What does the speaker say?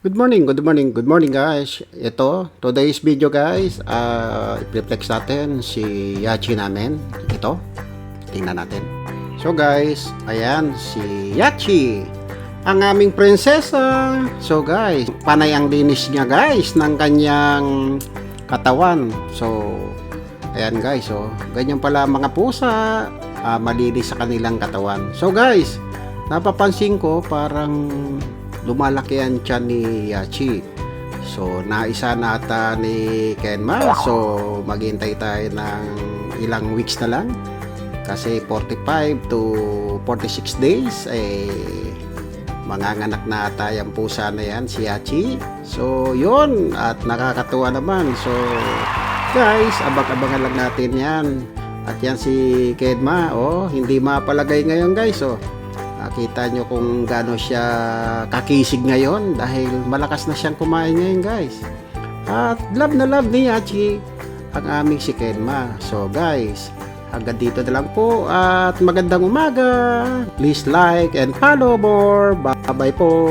Good morning, good morning, good morning guys. Ito, today's video guys, uh, i-reflex natin si Yachi namin. Ito, tingnan natin. So guys, ayan, si Yachi, ang aming prinsesa. So guys, panay ang linis niya guys ng kanyang katawan. So, ayan guys, so, ganyan pala mga pusa, ah, malinis sa kanilang katawan. So guys, napapansin ko parang lumalaki ang tiyan ni Yachi. So, naisa na ni Kenma. So, maghintay tayo ng ilang weeks na lang. Kasi 45 to 46 days, eh, manganganak na ata yung pusa na yan, si Yachi. So, yun. At nakakatuwa naman. So, guys, abang-abangan lang natin yan. At yan si Kenma, oh, hindi mapalagay ngayon guys, oh. Nakita nyo kung gaano siya kakisig ngayon dahil malakas na siyang kumain ngayon guys. At love na love ni Yachi ang aming si Kenma. So guys, hanggang dito na lang po at magandang umaga. Please like and follow more. Bye-bye po.